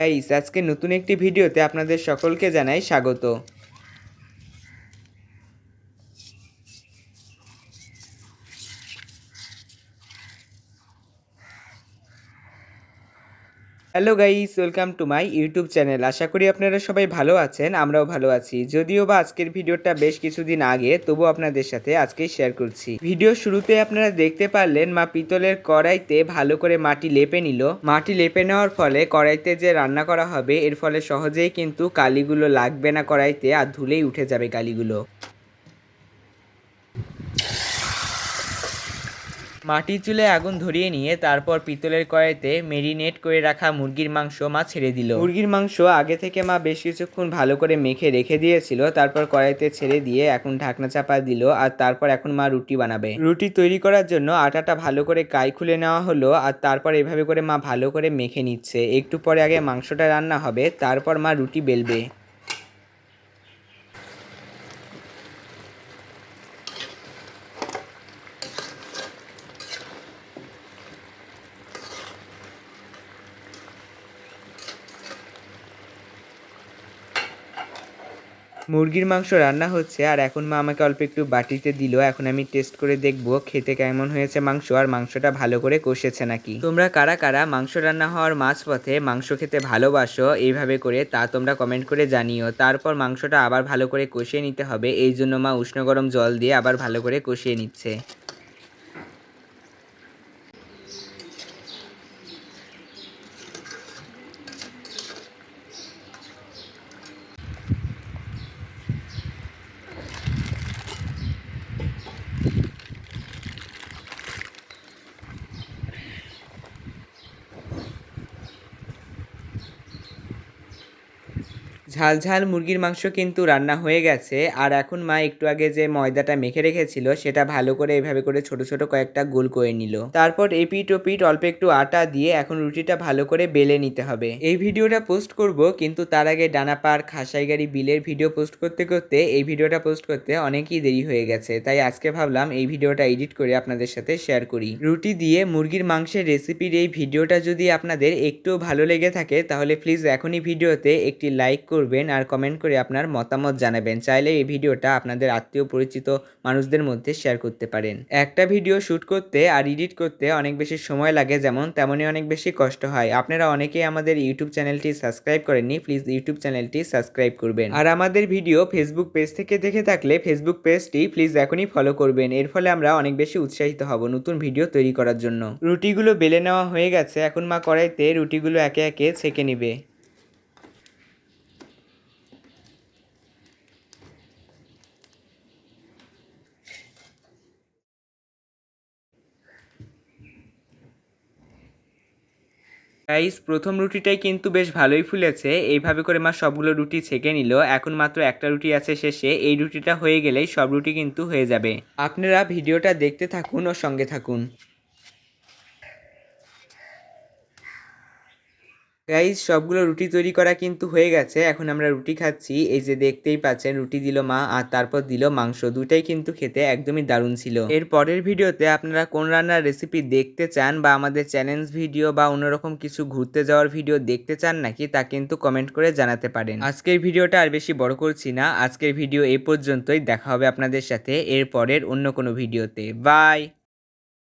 Guys আজকে নতুন একটি ভিডিওতে আপনাদের সকলকে জানাই স্বাগত। Hello guys welcome to my YouTube channel আশা করি আপনারা সবাই ভালো আছেন, আমরাও ভালো আছি। যদিও বা আজকের ভিডিওটা বেশ কিছুদিন আগে তবু আপনাদের সাথে আজকে শেয়ার করছি। ভিডিও শুরুতে আপনারা দেখতে পারলেন, মা পিতলের কড়াইতে ভালো করে মাটি লেপে নিল। মাটি লেপে নেওয়ার ফলে কড়াইতে যে রান্না করা হবে, এর ফলে সহজেই কিন্তু কালিগুলো লাগবে না কড়াইতে, আর ধুলেই উঠে যাবে কালিগুলো। মাটির চুলে আগুন ধরিয়ে নিয়ে তারপর পিতলের কড়াইতে মেরিনেট করে রাখা মুরগির মাংস মা ছেড়ে দিল। মুরগির মাংস আগে থেকে মা বেশ কিছুক্ষণ ভালো করে মেখে রেখে দিয়েছিল, তারপর কড়াইতে ছেড়ে দিয়ে এখন ঢাকনা চাপা দিল আর তারপর এখন মা রুটি বানাবে। রুটি তৈরি করার জন্য আটাটা ভালো করে কাই খুলে নেওয়া হলো আর তারপর এভাবে করে মা ভালো করে মেখে নিচ্ছে। একটু পরে আগে মাংসটা রান্না হবে, তারপর মা রুটি বেলবে। মুরগির মাংস রান্না হচ্ছে আর এখন মা আমাকে অল্প একটু বাটিতে দিল। এখন আমি টেস্ট করে দেখব খেতে কেমন হয়েছে মাংস আর মাংসটা ভালো করে কষেছে নাকি। তোমরা কারা কারা মাংস রান্না হওয়ার মাঝপথে মাংস খেতে ভালোবাসো এইভাবে করে তা তোমরা কমেন্ট করে জানিও। তারপর মাংসটা আবার ভালো করে কষিয়ে নিতে হবে। এই জন্য মা উষ্ণ গরম জল দিয়ে আবার ভালো করে কষিয়ে নিচ্ছে। ঝাল ঝাল মুরগির মাংস কিন্তু রান্না হয়ে গেছে। আর এখন মা একটু আগে যে ময়দাটা মেখে রেখেছিল, সেটা ভালো করে এভাবে করে ছোট ছোট কয়েকটা গোল করে নিল। তারপর এপিট ওপিট অল্প একটু আটা দিয়ে এখন রুটিটা ভালো করে বেলে নিতে হবে। এই ভিডিওটা পোস্ট করব, কিন্তু তার আগে ডানাপাড় খাসাইগাড়ি বিলের ভিডিও পোস্ট করতে করতে, এই ভিডিওটা পোস্ট করতে অনেকই দেরি হয়ে গেছে। তাই আজকে ভাবলাম এই ভিডিওটা এডিট করে আপনাদের সাথে শেয়ার করি। রুটি দিয়ে মুরগির মাংসের রেসিপির এই ভিডিওটা যদি আপনাদের একটু ভালো লেগে থাকে, তাহলে প্লিজ এখনই ভিডিওতে একটি লাইক করবেন আর কমেন্ট করে আপনার মতামত জানাবেন। চাইলে এই ভিডিওটা আপনাদের আত্মীয় পরিচিত মানুষদের মধ্যে শেয়ার করতে পারেন। একটা ভিডিও শ্যুট করতে আর এডিট করতে অনেক বেশি সময় লাগে, যেমন তেমনই অনেক বেশি কষ্ট হয়। আপনারা অনেকেই আমাদের ইউটিউব চ্যানেলটি সাবস্ক্রাইব করেননি প্লিজ ইউটিউব চ্যানেলটি সাবস্ক্রাইব করবেন। আর আমাদের ভিডিও ফেসবুক পেজ থেকে দেখে থাকলে ফেসবুক পেজটি প্লিজ এখনই ফলো করবেন। এর ফলে আমরা অনেক বেশি উৎসাহিত হব নতুন ভিডিও তৈরি করার জন্য। রুটিগুলো বেলে নেওয়া হয়ে গেছে, এখন মা কড়াইতে রুটিগুলো একে একে ছেঁকে নিবে। গাইস প্রথম রুটিটাই কিন্তু বেশ ভালোই ফুলেছে। এইভাবে করে মা সবগুলো রুটি ছেঁকে নিল। এখন মাত্র একটা রুটি আছে শেষে। এই রুটিটা হয়ে গেলেই সব রুটি কিন্তু হয়ে যাবে। আপনারা ভিডিওটা দেখতে থাকুন ও সঙ্গে থাকুন। গাইজ সবগুলো রুটি তৈরি করা কিন্তু হয়ে গেছে। এখন আমরা রুটি খাচ্ছি। এই যে দেখতেই পাচ্ছেন, রুটি দিল মা আর তারপর দিল মাংস। দুটাই কিন্তু খেতে একদমই দারুণ ছিল। এর পরের ভিডিওতে আপনারা কোন রান্নার রেসিপি দেখতে চান বা আমাদের চ্যালেঞ্জ ভিডিও বা অন্যরকম কিছু ঘুরতে যাওয়ার ভিডিও দেখতে চান নাকি তা কিন্তু কমেন্ট করে জানাতে পারেন। আজকের ভিডিওটা আর বেশি বড় করছি না। আজকের ভিডিও এই পর্যন্তই। দেখা হবে আপনাদের সাথে এর পরের অন্য কোনো ভিডিওতে বাই